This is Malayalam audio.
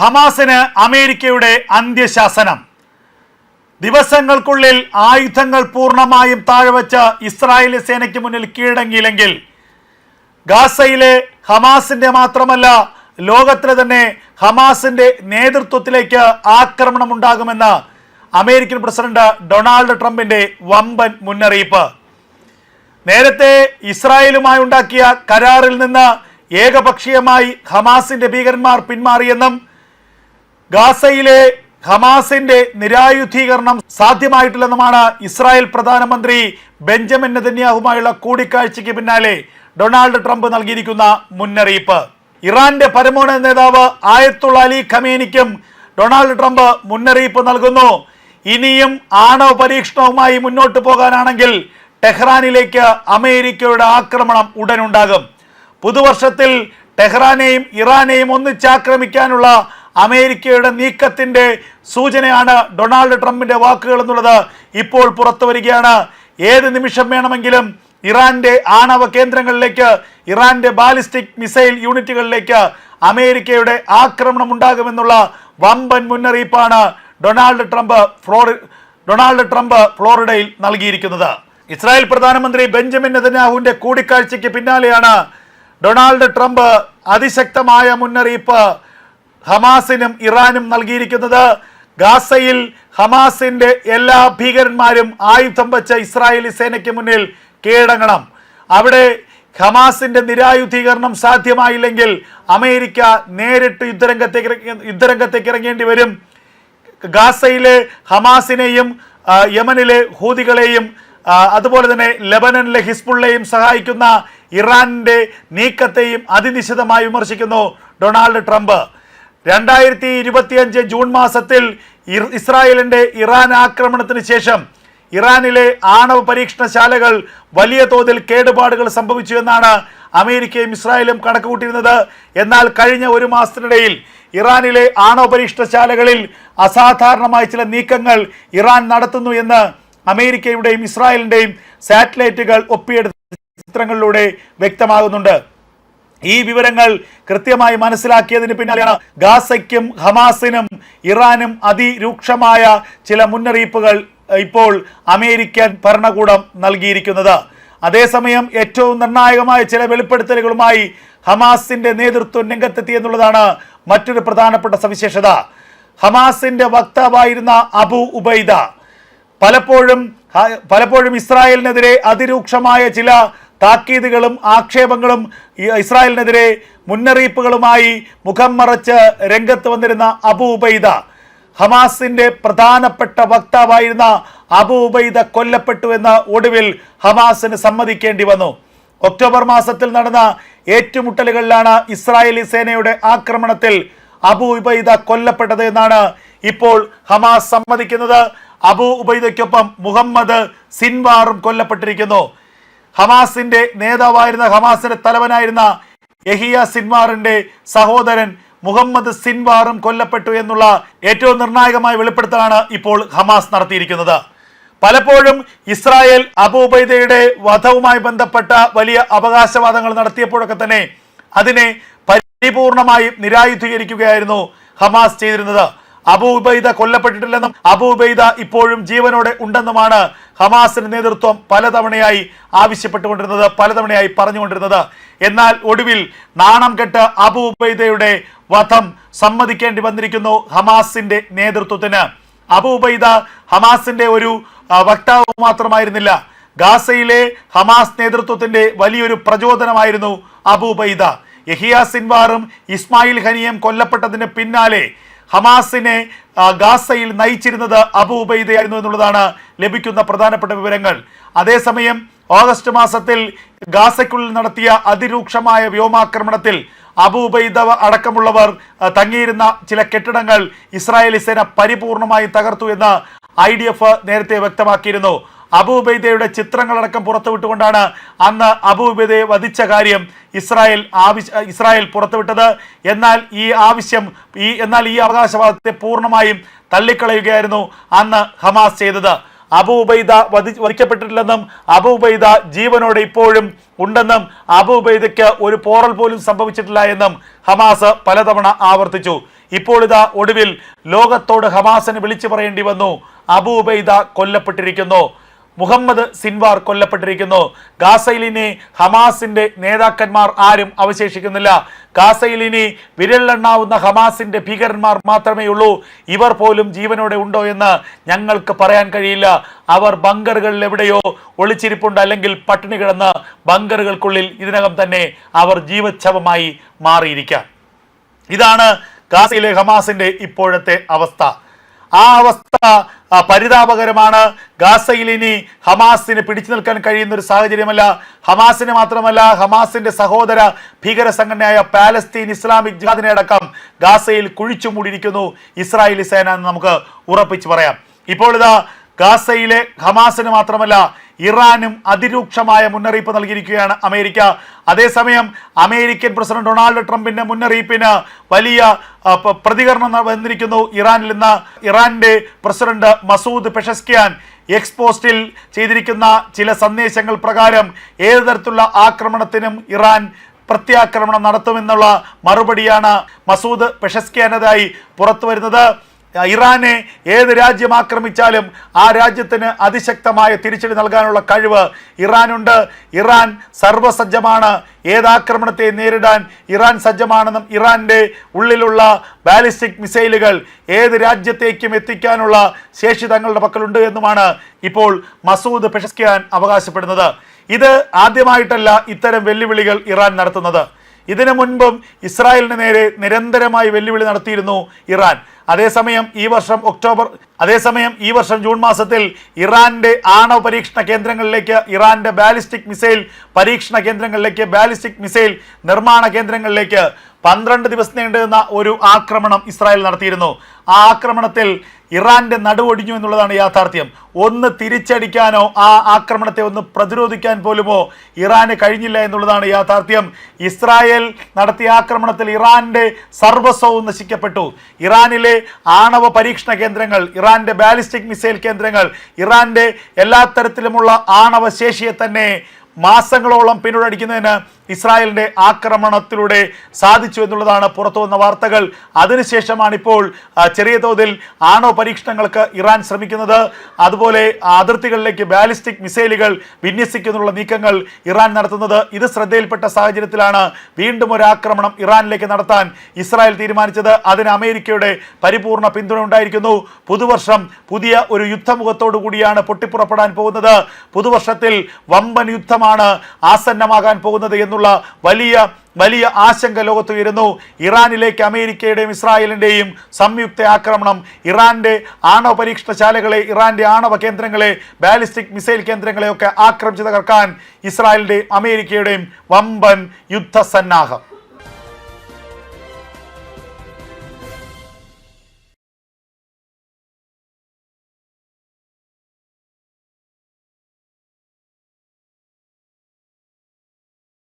ഹമാസിന് അമേരിക്കയുടെ അന്ത്യശാസനം. ദിവസങ്ങൾക്കുള്ളിൽ ആയുധങ്ങൾ പൂർണമായും താഴ്വച്ച ഇസ്രായേലി സേനയ്ക്ക് മുന്നിൽ കീഴടങ്ങിയില്ലെങ്കിൽ ഗാസയിലെ ഹമാസിന്റെ മാത്രമല്ല ലോകത്തിലെ തന്നെ ഹമാസിന്റെ നേതൃത്വത്തിലേക്ക് ആക്രമണം ഉണ്ടാകുമെന്ന് അമേരിക്കൻ പ്രസിഡന്റ് ഡൊണാൾഡ് ട്രംപിന്റെ വമ്പൻ മുന്നറിയിപ്പ്. നേരത്തെ ഇസ്രായേലുമായി ഉണ്ടാക്കിയ കരാറിൽ നിന്ന് ഏകപക്ഷീയമായി ഹമാസിന്റെ ഭീകരന്മാർ പിന്മാറിയെന്നും ഗാസയിലെ ഹമാസിന്റെ നിരായുധീകരണം സാധ്യമായിട്ടില്ലെന്നുമാണ് ഇസ്രായേൽ പ്രധാനമന്ത്രി ബെഞ്ചമിൻ നെതന്യാഹുമായുള്ള കൂടിക്കാഴ്ചയ്ക്ക് പിന്നാലെ ഡൊണാൾഡ് ട്രംപ് നൽകിയിരിക്കുന്ന മുന്നറിയിപ്പ്. ഇറാന്റെ പരമോന്നത നേതാവ് ആയത്തുള്ള അലി ഖമേനിക്കും ഡൊണാൾഡ് ട്രംപ് മുന്നറിയിപ്പ് നൽകുന്നു. ഇനിയും ആണവ പരീക്ഷണവുമായി മുന്നോട്ട് പോകാനാണെങ്കിൽ ടെഹ്റാനിലേക്ക് അമേരിക്കയുടെ ആക്രമണം ഉടനുണ്ടാകും. പുതുവർഷത്തിൽ ടെഹ്റാനെയും ഇറാനെയും ഒന്നിച്ചാക്രമിക്കാനുള്ള അമേരിക്കയുടെ നീക്കത്തിന്റെ സൂചനയാണ് ഡൊണാൾഡ് ട്രംപിന്റെ വാക്കുകൾ എന്നുള്ളത്. ഇപ്പോൾ പുറത്തു വരികയാണ്. ഏത് നിമിഷം വേണമെങ്കിലും ഇറാന്റെ ആണവ കേന്ദ്രങ്ങളിലേക്ക് ഇറാന്റെ ബാലിസ്റ്റിക് മിസൈൽ യൂണിറ്റുകളിലേക്ക് അമേരിക്കയുടെ ആക്രമണം ഉണ്ടാകുമെന്നുള്ള വമ്പൻ മുന്നറിയിപ്പാണ് ഡൊണാൾഡ് ട്രംപ് ഫ്ലോറി ഡൊണാൾഡ് ട്രംപ് ഫ്ലോറിഡയിൽ നൽകിയിരിക്കുന്നത്. ഇസ്രായേൽ പ്രധാനമന്ത്രി ബെഞ്ചമിൻ നെതന്യാഹുവിന്റെ കൂടിക്കാഴ്ചയ്ക്ക് പിന്നാലെയാണ് ഡൊണാൾഡ് ട്രംപ് അതിശക്തമായ മുന്നറിയിപ്പ് ഹമാസിനും ഇറാനും നൽകിയിരിക്കുന്നത് ഗാസയിൽ ഹമാസിന്റെ എല്ലാ ഭീകരന്മാരും ആയുധം വച്ച ഇസ്രായേലി സേനയ്ക്ക് മുന്നിൽ കീഴടങ്ങണം. അവിടെ ഹമാസിന്റെ നിരായുധീകരണം സാധ്യമായില്ലെങ്കിൽ അമേരിക്ക നേരിട്ട് യുദ്ധരംഗത്തേക്ക് യുദ്ധരംഗത്തേക്ക് ഇറങ്ങേണ്ടി വരും. ഗാസയിലെ ഹമാസിനെയും യമനിലെ ഹൂതികളെയും അതുപോലെ തന്നെ ലബനനിലെ ഹിസ്ബുള്ളയും സഹായിക്കുന്ന ഇറാന്റെ നീക്കത്തെയും അതിനിശിതമായി വിമർശിക്കുന്നു ഡൊണാൾഡ് ട്രംപ്. രണ്ടായിരത്തി ഇരുപത്തിയഞ്ച് ജൂൺ മാസത്തിൽ ഇസ്രായേലിന്റെ ഇറാൻ ആക്രമണത്തിന് ശേഷം ഇറാനിലെ ആണവ പരീക്ഷണശാലകൾ വലിയ തോതിൽ കേടുപാടുകൾ സംഭവിച്ചു എന്നാണ് അമേരിക്കയും ഇസ്രായേലും കണക്കുകൂട്ടിയിരുന്നത്. എന്നാൽ കഴിഞ്ഞ ഒരു മാസത്തിനിടയിൽ ഇറാനിലെ ആണവ പരീക്ഷണശാലകളിൽ അസാധാരണമായ ചില നീക്കങ്ങൾ ഇറാൻ നടത്തുന്നു എന്ന് അമേരിക്കയുടെയും ഇസ്രായേലിന്റെയും സാറ്റലൈറ്റുകൾ ഒപ്പിയെടുത്ത ചിത്രങ്ങളിലൂടെ വ്യക്തമാകുന്നുണ്ട്. ഈ വിവരങ്ങൾ കൃത്യമായി മനസ്സിലാക്കിയതിന് പിന്നാലെയാണ് ഗാസയ്ക്കും ഹമാസിനും ഇറാനും അതിരൂക്ഷമായ ചില മുന്നറിയിപ്പുകൾ ഇപ്പോൾ അമേരിക്കൻ ഭരണകൂടം നൽകിയിരിക്കുന്നത്. അതേസമയം ഏറ്റവും നിർണായകമായ ചില വെളിപ്പെടുത്തലുകളുമായി ഹമാസിന്റെ നേതൃത്വം രംഗത്തെത്തി എന്നുള്ളതാണ് മറ്റൊരു പ്രധാനപ്പെട്ട സവിശേഷത. ഹമാസിന്റെ വക്താവായിരുന്ന അബു ഉബൈദ. പലപ്പോഴും പലപ്പോഴും ഇസ്രായേലിനെതിരെ അതിരൂക്ഷമായ ചില താക്കീതുകളും ആക്ഷേപങ്ങളും ഇസ്രായേലിനെതിരെ മുന്നറിയിപ്പുകളുമായി മുഖം മറച്ച് രംഗത്ത് വന്നിരുന്ന അബു ഉബൈദ. ഹമാസിന്റെ പ്രധാനപ്പെട്ട വക്താവായിരുന്ന അബു ഉബൈദ കൊല്ലപ്പെട്ടു എന്ന ഒടുവിൽ ഹമാസിന് സമ്മതിക്കേണ്ടി വന്നു. ഒക്ടോബർ മാസത്തിൽ നടന്ന ഏറ്റുമുട്ടലുകളിലാണ് ഇസ്രായേലി സേനയുടെ ആക്രമണത്തിൽ അബു ഉബൈദ കൊല്ലപ്പെട്ടത് എന്നാണ് ഇപ്പോൾ ഹമാസ് സമ്മതിക്കുന്നത്. അബു ഉബൈദയ്ക്കൊപ്പം മുഹമ്മദ് സിൻവാറും കൊല്ലപ്പെട്ടിരിക്കുന്നു. ഹമാസിന്റെ നേതാവായിരുന്ന ഹമാസിന്റെ തലവനായിരുന്ന യഹിയ സിൻവാറിന്റെ സഹോദരൻ മുഹമ്മദ് സിൻവാറും കൊല്ലപ്പെട്ടു എന്നുള്ള ഏറ്റവും നിർണായകമായ വെളിപ്പെടുത്തലാണ് ഇപ്പോൾ ഹമാസ് നടത്തിയിരിക്കുന്നത്. പലപ്പോഴും ഇസ്രായേൽ അബൂബൈദയുടെ വധവുമായി ബന്ധപ്പെട്ട വലിയ അവകാശവാദങ്ങൾ നടത്തിയപ്പോഴൊക്കെ തന്നെ അതിനെ പരിപൂർണമായും നിരായുധീകരിക്കുകയായിരുന്നു ഹമാസ് ചെയ്തിരുന്നത്. അബൂ ഉബൈദ കൊല്ലപ്പെട്ടിട്ടില്ലെന്നും അബു ഉബൈദ ഇപ്പോഴും ജീവനോടെ ഉണ്ടെന്നുമാണ് ഹമാസിന്റെ നേതൃത്വം പലതവണയായി ആവശ്യപ്പെട്ടുകൊണ്ടിരുന്നത് പലതവണയായി പറഞ്ഞുകൊണ്ടിരുന്നത്. എന്നാൽ ഒടുവിൽ നാണം കെട്ട് അബു ഉബൈദയുടെ വധം സമ്മതിക്കേണ്ടി വന്നിരിക്കുന്നു ഹമാസിന്റെ നേതൃത്വത്തിന്. അബു ഉബൈദ ഹമാസിന്റെ ഒരു വക്താവ് മാത്രമായിരുന്നില്ല. ഗാസയിലെ ഹമാസ് നേതൃത്വത്തിന്റെ വലിയൊരു പ്രചോദനമായിരുന്നു അബു ഉബൈദ. യഹിയ സിൻവാറും ഇസ്മായിൽ ഖനിയും കൊല്ലപ്പെട്ടതിന് പിന്നാലെ ഹമാസിനെ ഗാസയിൽ നയിച്ചിരുന്നത് അബു ഉബൈദയായിരുന്നു എന്നുള്ളതാണ് ലഭിക്കുന്ന പ്രധാനപ്പെട്ട വിവരങ്ങൾ. അതേസമയം ഓഗസ്റ്റ് മാസത്തിൽ ഗാസയ്ക്കുള്ളിൽ നടത്തിയ അതിരൂക്ഷമായ വ്യോമാക്രമണത്തിൽ അബു ഉബൈദ അടക്കമുള്ളവർ തങ്ങിയിരുന്ന ചില കെട്ടിടങ്ങൾ ഇസ്രായേലി സേന പരിപൂർണമായി തകർത്തു എന്ന് ഐ നേരത്തെ വ്യക്തമാക്കിയിരുന്നു. അബു ഉബൈദയുടെ ചിത്രങ്ങളടക്കം പുറത്തുവിട്ടുകൊണ്ടാണ് അന്ന് അബൂബൈദയെ വധിച്ച കാര്യം ഇസ്രായേൽ ആവശ്യ ഇസ്രായേൽ പുറത്തുവിട്ടത്. എന്നാൽ ഈ ആവശ്യം ഈ എന്നാൽ ഈ അവകാശവാദത്തെ പൂർണമായും തള്ളിക്കളയുകയായിരുന്നു അന്ന് ഹമാസ് ചെയ്തത്. അബു ഉബൈദ വധി വധിക്കപ്പെട്ടിട്ടില്ലെന്നും അബു ഉബൈദ ജീവനോടെ ഇപ്പോഴും ഉണ്ടെന്നും അബു ഉബൈദയ്ക്ക് ഒരു പോറൽ പോലും സംഭവിച്ചിട്ടില്ല എന്നും ഹമാസ് പലതവണ ആവർത്തിച്ചു. ഇപ്പോൾ ഇതാ ഒടുവിൽ ലോകത്തോട് ഹമാസിന് വിളിച്ചു പറയേണ്ടി വന്നു. അബു ഉബൈദ കൊല്ലപ്പെട്ടിരിക്കുന്നു. മുഹമ്മദ് സിൻവാർ കൊല്ലപ്പെട്ടിരിക്കുന്നു. ഗാസയിൽ ഇനി ഹമാസിന്റെ നേതാക്കന്മാർ ആരും അവശേഷിക്കുന്നില്ല. ഗാസയിൽ ഇനി വിരലെണ്ണാവുന്ന ഹമാസിന്റെ ഭീകരന്മാർ മാത്രമേ ഉള്ളൂ ഇവർ പോലും ജീവനോടെ ഉണ്ടോ എന്ന് ഞങ്ങൾക്ക് പറയാൻ കഴിയില്ല. അവർ ബങ്കറുകളിൽ എവിടെയോ ഒളിച്ചിരിപ്പുണ്ട് അല്ലെങ്കിൽ പട്ടിണി കിടന്ന് ബങ്കറുകൾക്കുള്ളിൽ ഇതിനകം തന്നെ അവർ ജീവച്ഛവമായി മാറിയിരിക്കാം. ഇതാണ് ഗാസയിലെ ഹമാസിന്റെ ഇപ്പോഴത്തെ അവസ്ഥ. ആ അവസ്ഥ പരിതാപകരമാണ്. ഗാസയിൽ ഇനി ഹമാസിന് പിടിച്ചു നിൽക്കാൻ കഴിയുന്ന ഒരു സാഹചര്യമല്ല. ഹമാസിന് മാത്രമല്ല ഹമാസിന്റെ സഹോദര ഭീകര സംഘടനയായ പാലസ്തീൻ ഇസ്ലാമിക് ജിഹാദിനെ അടക്കം ഗാസയിൽ കുഴിച്ചു മൂടിയിരിക്കുന്നു ഇസ്രായേലി സേന എന്ന് നമുക്ക് ഉറപ്പിച്ചു പറയാം. ഇപ്പോൾ ഇതാ ഗാസയിലെ ഹമാസിന് മാത്രമല്ല ഇറാനും അതിരൂക്ഷമായ മുന്നറിയിപ്പ് നൽകിയിരിക്കുകയാണ് അമേരിക്ക. അതേസമയം അമേരിക്കൻ പ്രസിഡന്റ് ഡൊണാൾഡ് ട്രംപിന്റെ മുന്നറിയിപ്പിന് വലിയ പ്രതികരണം വന്നിരിക്കുന്നു. ഇറാനിൽ നിന്ന് ഇറാന്റെ പ്രസിഡന്റ് മസൂദ് പെഷസ്കിയാൻ എക്സ് പോസ്റ്റിൽ ചെയ്തിരിക്കുന്ന ചില സന്ദേശങ്ങൾ പ്രകാരം ഏത് തരത്തിലുള്ള ആക്രമണത്തിനും ഇറാൻ പ്രത്യാക്രമണം നടത്തുമെന്നുള്ള മറുപടിയാണ് മസൂദ് പെഷസ്കിയാനതായി പുറത്തു വരുന്നത് ഇറാനെ ഏത് രാജ്യം ആക്രമിച്ചാലും ആ രാജ്യത്തിന് അതിശക്തമായ തിരിച്ചടി നൽകാനുള്ള കഴിവ് ഇറാനുണ്ട്. ഇറാൻ സർവസജ്ജമാണ് ഏതാക്രമണത്തെ നേരിടാൻ ഇറാൻ സജ്ജമാണെന്നും ഇറാന്റെ ഉള്ളിലുള്ള ബാലിസ്റ്റിക് മിസൈലുകൾ ഏത് രാജ്യത്തേക്കും എത്തിക്കാനുള്ള ശേഷി തങ്ങളുടെ പക്കലുണ്ട് എന്നുമാണ് ഇപ്പോൾ മസൂദ് പെഷസ്കിയാൻ അവകാശപ്പെടുന്നത്. ഇത് ആദ്യമായിട്ടല്ല ഇത്തരം വെല്ലുവിളികൾ ഇറാൻ നടത്തുന്നത്. ഇതിനു മുൻപും ഇസ്രായേലിന് നേരെ നിരന്തരമായി വെല്ലുവിളി നടത്തിയിരുന്നു ഇറാൻ. അതേസമയം ഈ വർഷം ഒക്ടോബർ അതേസമയം ഈ വർഷം ജൂൺ മാസത്തിൽ ഇറാന്റെ ആണവ പരീക്ഷണ കേന്ദ്രങ്ങളിലേക്ക് ഇറാന്റെ ബാലിസ്റ്റിക് മിസൈൽ പരീക്ഷണ കേന്ദ്രങ്ങളിലേക്ക് ബാലിസ്റ്റിക് മിസൈൽ നിർമ്മാണ കേന്ദ്രങ്ങളിലേക്ക് പന്ത്രണ്ട് ദിവസം നീണ്ടുനിന്ന ഒരു ആക്രമണം ഇസ്രായേൽ നടത്തിയിരുന്നു. ആ ആക്രമണത്തിൽ ഇറാന്റെ നടുവൊടിഞ്ഞു എന്നുള്ളതാണ് യാഥാർത്ഥ്യം. ഒന്ന് തിരിച്ചടിക്കാനോ ആ ആക്രമണത്തെ ഒന്ന് പ്രതിരോധിക്കാൻ പോലുമോ ഇറാന് കഴിഞ്ഞില്ല എന്നുള്ളതാണ് യാഥാർത്ഥ്യം. ഇസ്രായേൽ നടത്തിയ ആക്രമണത്തിൽ ഇറാന്റെ സർവസ്വവും നശിക്കപ്പെട്ടു. ഇറാനിലെ ആണവ പരീക്ഷണ കേന്ദ്രങ്ങൾ ഇറാന്റെ ബാലിസ്റ്റിക് മിസൈൽ കേന്ദ്രങ്ങൾ ഇറാന്റെ എല്ലാ തരത്തിലുമുള്ള ആണവ ശേഷിയെ തന്നെ മാസങ്ങളോളം പിന്നോടടിക്കുന്നതിന് ഇസ്രായേലിന്റെ ആക്രമണത്തിലൂടെ സാധിച്ചു എന്നുള്ളതാണ് പുറത്തു വന്ന വാർത്തകൾ. അതിനുശേഷമാണ് ഇപ്പോൾ ചെറിയ തോതിൽ ആണവ പരീക്ഷണങ്ങൾക്ക് ഇറാൻ ശ്രമിക്കുന്നത്. അതുപോലെ അതിർത്തികളിലേക്ക് ബാലിസ്റ്റിക് മിസൈലുകൾ വിന്യസിക്കുന്നുള്ള നീക്കങ്ങൾ ഇറാൻ നടത്തുന്നത്. ഇത് ശ്രദ്ധയിൽപ്പെട്ട സാഹചര്യത്തിലാണ് വീണ്ടും ഒരു ആക്രമണം ഇറാനിലേക്ക് നടത്താൻ ഇസ്രായേൽ തീരുമാനിച്ചത്. അതിന് അമേരിക്കയുടെ പരിപൂർണ പിന്തുണ ഉണ്ടായിരിക്കുന്നു. പുതുവർഷം പുതിയ ഒരു യുദ്ധമുഖത്തോടു കൂടിയാണ് പൊട്ടിപ്പുറപ്പെടാൻ പോകുന്നത്. പുതുവർഷത്തിൽ വമ്പൻ യുദ്ധമാണ് ആസന്നമാകാൻ പോകുന്നത് എന്നുള്ള വലിയ വലിയ ആശങ്ക ലോകത്ത് ഉയരുന്നു. ഇറാനിലേക്ക് അമേരിക്കയുടെയും ഇസ്രായേലിന്റെയും സംയുക്ത ആക്രമണം ഇറാന്റെ ആണവ പരീക്ഷണശാലകളെ ഇറാന്റെ ആണവ കേന്ദ്രങ്ങളെ ബാലിസ്റ്റിക് മിസൈൽ കേന്ദ്രങ്ങളെയൊക്കെ ആക്രമിച്ച് തകർക്കാൻ ഇസ്രായേലിന്റെയും അമേരിക്കയുടെയും വമ്പൻ യുദ്ധസന്നാഹം.